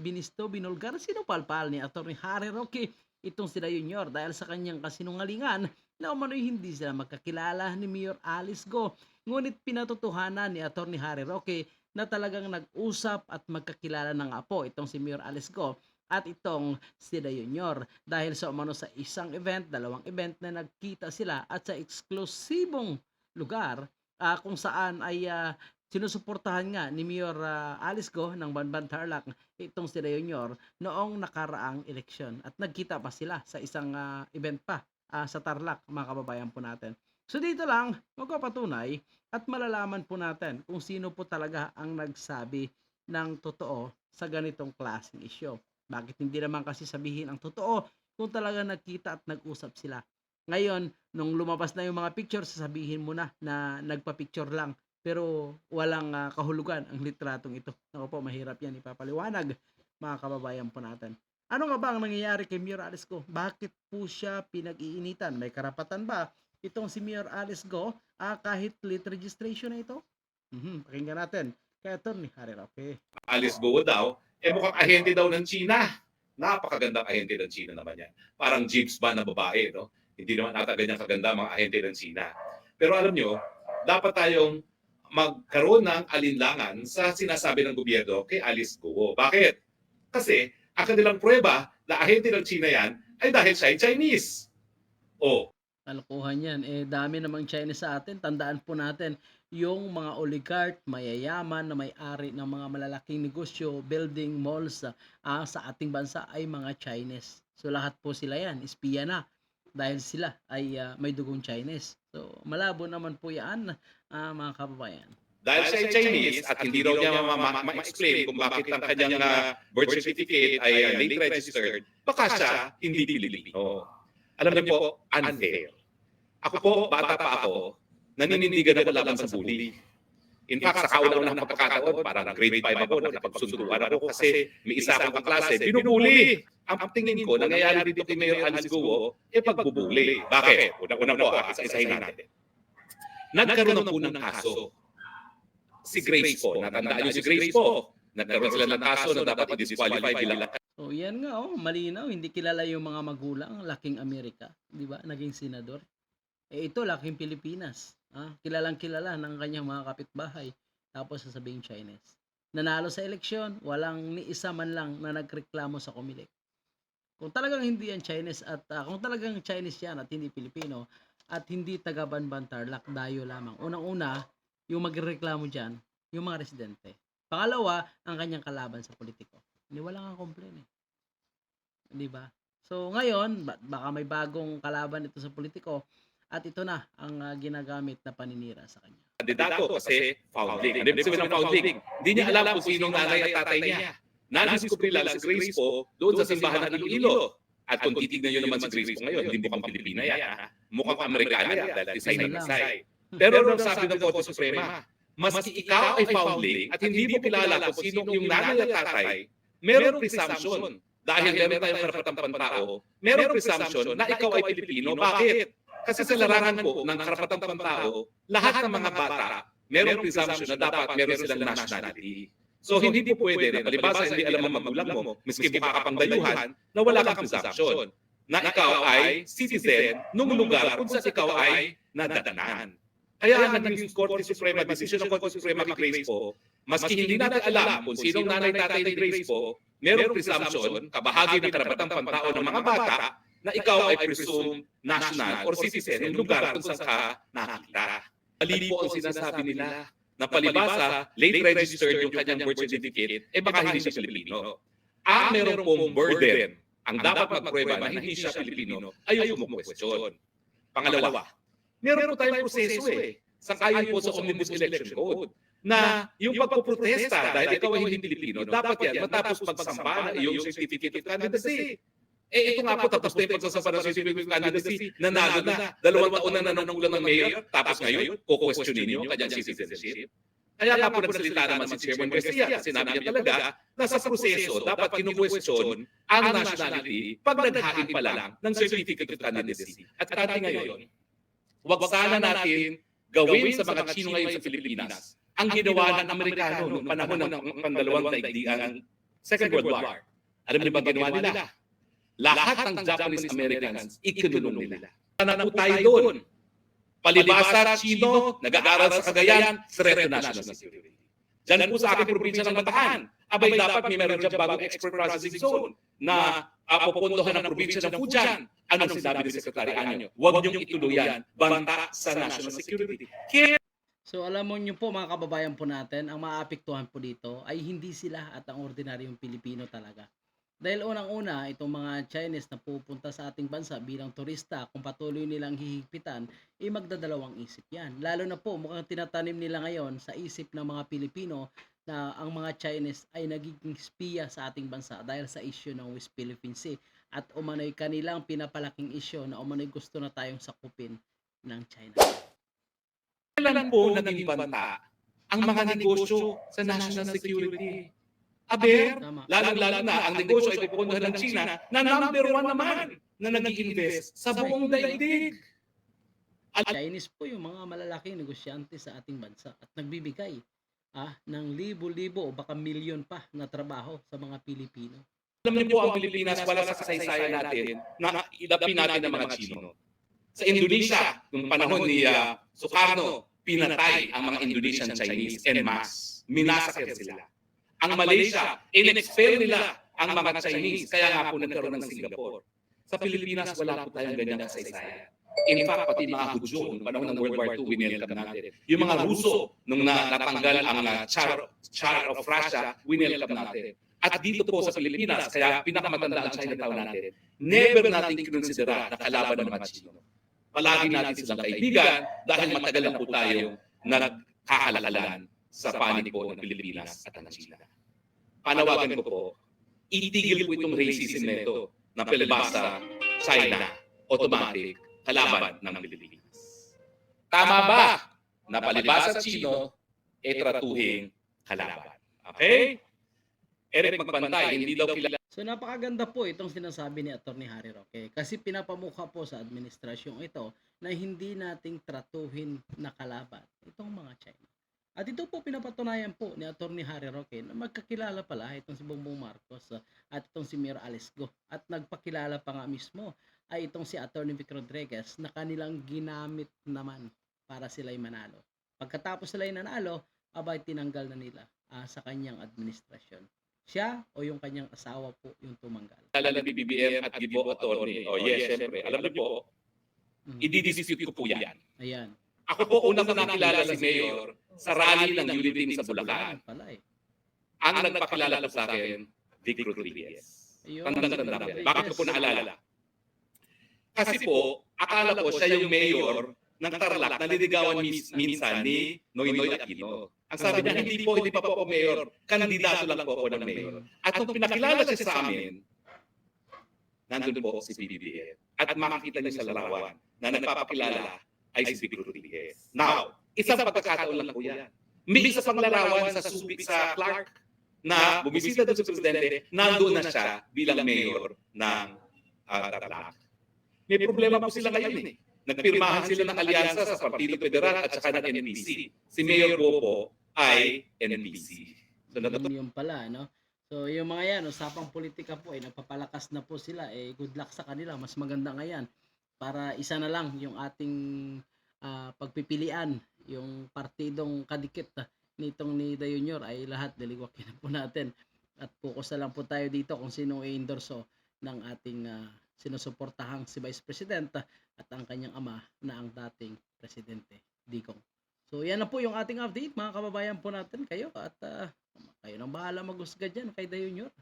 binisto, binulgar, sinupalpal ni Atty. Harry Roque itong sila Junior dahil sa kanyang kasinungalingan na umano'y hindi sila magkakilala ni Mayor Alice Go. Ngunit pinatotohanan ni Atty. Harry Roque na talagang nag-usap at magkakilala ng apo itong si Mayor Alice Go at itong sila Junior dahil sa umano sa isang event, dalawang event na nagkita sila at sa eksklusibong lugar ah, kung saan ay ah, sinusuportahan nga ni Mayor ah, Alice Go ng Banban Tarlac itong sila Junior noong nakaraang eleksyon at nagkita pa sila sa isang ah, event pa ah, sa Tarlac mga kababayan po natin. So dito lang magpapatunay at malalaman po natin kung sino po talaga ang nagsabi ng totoo sa ganitong klaseng isyo. Bakit hindi naman kasi sabihin ang totoo kung talaga nagkita at nag-usap sila. Ngayon, nung lumabas na yung mga picture, sasabihin mo na na nagpa-picture lang pero walang ah, kahulugan ang litratong ito. Ako po, mahirap yan ipapaliwanag mga kababayan po natin. Ano nga ba ang nangyayari kay Mayor Alice Go? Bakit po siya pinag-iinitan? May karapatan ba itong si Mayor Alice Go ah, kahit late registration na ito? Mhm, pakinggan natin kay Atty. Harry Roque. Alice Go daw, eh mukhang ahente daw ng China. Napakagandang ahente ng China naman yan. Parang jeeps ba na babae, no? Hindi naman ata ganyan kaganda mga ahente ng China. Pero alam nyo, dapat tayong magkaroon ng alinlangan sa sinasabi ng gobyerno kay Alice Go. Bakit? Kasi ang kanilang prueba na ahente ng China yan ay dahil siya ay Chinese. Oh, Kalokohan yan. Eh, dami namang Chinese sa atin. Tandaan po natin, yung mga oligarch, mayayaman na may-ari ng mga malalaking negosyo, building, malls ah, sa ating bansa ay mga Chinese. So, lahat po sila yan. Espiya na. Dahil sila ay ah, may dugong Chinese. So, malabo naman po yan, ah, mga kababayan. dahil siya ay Chinese at hindi raw niya ma- ma- ma- ma-explain kung bakit ang kanyang uh, birth certificate ay uh, late registered, baka siya hindi Pilipino. Alam niyo po, unfair. Ako po, bata pa ako, naninindigan ako laban sa bully. In fact, sa kauna-unahang pagkakataon, parang grade 5 ako, nakipagsunduan ako kasi may isa akong kaklase, binubuli. Ang tingin ko, nangyayari dito kay Mayor Alice Guo, eh pagbubuli. Bakit? Unang-una po, ah, isa-isahin natin. Nagkaroon ng unang kaso si Grace po. Natandaan niyo si Grace po. Nagkaroon sila ng kaso na dapat i-disqualify bilang So, yan nga, oh, malinaw. Hindi kilala yung mga magulang, laking Amerika. Di ba? Naging senador. Eh, ito, laking Pilipinas. Ah, kilalang kilala ng kanyang mga kapitbahay. Tapos sasabihin Chinese. Nanalo sa eleksyon, walang ni isa man lang na nagreklamo sa Comelec. Kung talagang hindi yan Chinese at ah, kung talagang Chinese yan at hindi Pilipino at hindi taga Banban Tarlac, dayo lamang. Unang-una, yung magreklamo dyan, yung mga residente. Pangalawa, ang kanyang kalaban sa politiko. Hindi wala nga complain eh. Di ba? So ngayon, ba- baka may bagong kalaban ito sa politiko at ito na ang ah, ginagamit na paninira sa kanya. kandidato kasi founding. Ano ibig sabihin ng founding? Hindi niya alam kung sinong nanay at tatay niya. Nadiscover lang si Grace po doon sa simbahan ng Iloilo. At kung titignan niyo naman si Grace po ngayon, hindi mukhang Pilipina yan. ha? Mukhang Amerikana yan dahil design ng design. Pero nung sabi ng Korte Suprema, maski ikaw ay founding at hindi mo kilala kung sino yung nanay at tatay, merong presumption dahil meron tayong karapatang pantao, merong presumption na ikaw ay Pilipino. Bakit? Kasi sa larangan po ng karapatang pantao, lahat ng mga bata, merong presumption na dapat meron silang nationality. So hindi po pwede na palibasa hindi alam ang magulang mo, miski mukha ka pang dayuhan, na wala kang presumption na ikaw ay citizen nung lugar kung saan ikaw ay nadadanan. Kaya naging Korte Suprema, decision ng Korte Suprema kay Grace po, maski hindi natin alam kung sinong nanay tatay ni Grace po, merong presumption, kabahagi ng karapatang pantao ng mga bata, na ikaw ay presumed national or citizen ng lugar kung saan ka nakita. Mali po ang sinasabi nila na palibasa, late registered yung kanyang birth certificate, eh baka hindi siya Pilipino. Ang meron pong burden, ang dapat magprueba na hindi siya Pilipino, ay yung question. Pangalawa, meron po tayong proseso eh, sangayon po sa Omnibus Election Code, na yung pagpuprotesta dahil ikaw ay hindi Pilipino, dapat yan matapos pagsamba ng iyong certificate of candidacy. Eh ito nga po tapos na yung pagsasampa ng certificate of candidacy, nanalo na, dalawang taon na nananungkulan ng mayor, tapos ngayon, kukwestiyonin niyo kanyang citizenship. Kaya nga po nagsalita naman si Chairman Garcia, sinabi niya talaga na sa proseso dapat kinukwestiyon ang nationality pag naghain pa lang ng certificate of candidacy. At kati ngayon, wag sana natin gawin sa mga Chino ngayon sa Pilipinas ang ginawa ng Amerikano noong panahon ng pandalawang daigdigang Second World War. Alam niyo ba ginawa nila? Lahat ng Japanese Americans, ikinulong nila. Ano po tayo doon? Palibasa, Chino, nag-aaral sa Cagayan, threat to national security. Diyan po sa aking probinsya ng Bataan, abay dapat may meron dyan bagong export processing zone na pupuntuhan ng probinsya ng Fujian. Anong sinabi ni Secretary Anyo? Huwag niyong ituloy yan, banta sa national security. Kaya So alam mo nyo po mga kababayan po natin, ang maapektuhan po dito ay hindi sila at ang ordinaryong Pilipino talaga. Dahil unang-una, itong mga Chinese na pupunta sa ating bansa bilang turista, kung patuloy nilang hihigpitan, ay magdadalawang isip yan. Lalo na po, mukhang tinatanim nila ngayon sa isip ng mga Pilipino na ang mga Chinese ay nagiging spiya sa ating bansa dahil sa issue ng West Philippine Sea at umano'y kanilang pinapalaking issue na umano'y gusto na tayong sakupin ng China. Kailan po naging banta ang mga negosyo sa national security? Aber, lalong-lalo na ang negosyo ay pupuntahan ng China na number one naman na nag-invest sa buong daigdig. Chinese po yung mga malalaking negosyante sa ating bansa at nagbibigay ah, ng libo-libo o baka milyon pa na trabaho sa mga Pilipino. Alam niyo po ang Pilipinas wala sa kasaysayan natin na idapin natin ng mga Chino. Sa Indonesia, nung panahon ni uh, Sukarno, pinatay ang mga Indonesian Chinese en masse. Minasakir sila. Ang Malaysia, in-expel nila ang mga Chinese, kaya nga po nagkaroon ng Singapore. Sa Pilipinas, wala po tayong ganyang kasaysayan. In fact, pati mga Hudyo, nung panahon ng World War II, winelcome natin. Yung mga Ruso, nung na, natanggal ang uh, Tsar, Tsar of Russia, winelcome natin. At dito po sa Pilipinas, kaya pinakamatanda ang Chinatown natin, never natin kinonsidera na kalaban ng mga Chino. Palagi natin silang kaibigan dahil matagal na po tayo nagkakalalalan sa panig po ng Pilipinas at ng China. Panawagan ko po, itigil po itong racism na ito na palibasa China, automatic, kalaban ng Pilipinas. Tama ba na palibasa Chino, e tratuhing kalaban? Okay? Eric Magbantay, hindi daw kilala So napakaganda po itong sinasabi ni Attorney Harry Roque kasi pinapamukha po sa administrasyong ito na hindi nating tratuhin na kalaban itong mga China. At ito po pinapatunayan po ni Attorney Harry Roque na magkakilala pala itong si Bongbong Marcos uh, at itong si Mayor Alice Go. At nagpakilala pa nga mismo ay itong si Attorney Vic Rodriguez na kanilang ginamit naman para sila'y manalo. Pagkatapos sila'y nanalo, abay tinanggal na nila ah, sa kanyang administrasyon. Siya o yung kanyang asawa po yung tumanggal. ng BBM at Gibo Attorney. Oh yes, syempre. Alam niyo po, Mhm. i-dispute ko po yan. Ayan. Ako po unang nakilala si Mayor sa rally ng Unity sa Bulacan. Pala eh. Ang nagpakilala po sa akin, Vic Rodriguez. Ayun. Tandang-tanda ko. Bakit ko po naalala? Kasi po, akala ko siya yung mayor ng Tarlac na niligawan mis- minsan ni Noynoy Aquino. Ang sabi niya, hindi po, hindi pa po ako mayor. Kandidato lang po ako ng mayor. At nung pinakilala siya sa amin, nandun po si BBM. At makikita niyo sa larawan na nagpapakilala ay si Vic Rodriguez. Now, isang pagkakataon lang po yan. May isa pang larawan sa Subic sa Clark na bumisita doon sa presidente, nandoon na siya bilang mayor ng uh, Tarlac. May problema po sila ngayon eh. Nagpirmahan sila ng alyansa sa Partido Federal at saka ng NPC. Si Mayor Bobo ay NPC. So, natutuwa Yun yung pala, no? So, yung mga yan, usapang politika po, eh, nagpapalakas na po sila. Eh, good luck sa kanila. Mas maganda nga yan. Para isa na lang yung ating ah, pagpipilian. Yung partidong kadikit ah, nitong ni Da Junior ay lahat daliwakin na po natin. At focus na lang po tayo dito kung sino i-endorso ng ating ah, sinusuportahang si Vice President at ang kanyang ama na ang dating Presidente Digong. So yan na po yung ating update mga kababayan po natin kayo at ah, kayo nang bahala maghusga dyan kay Da Junior.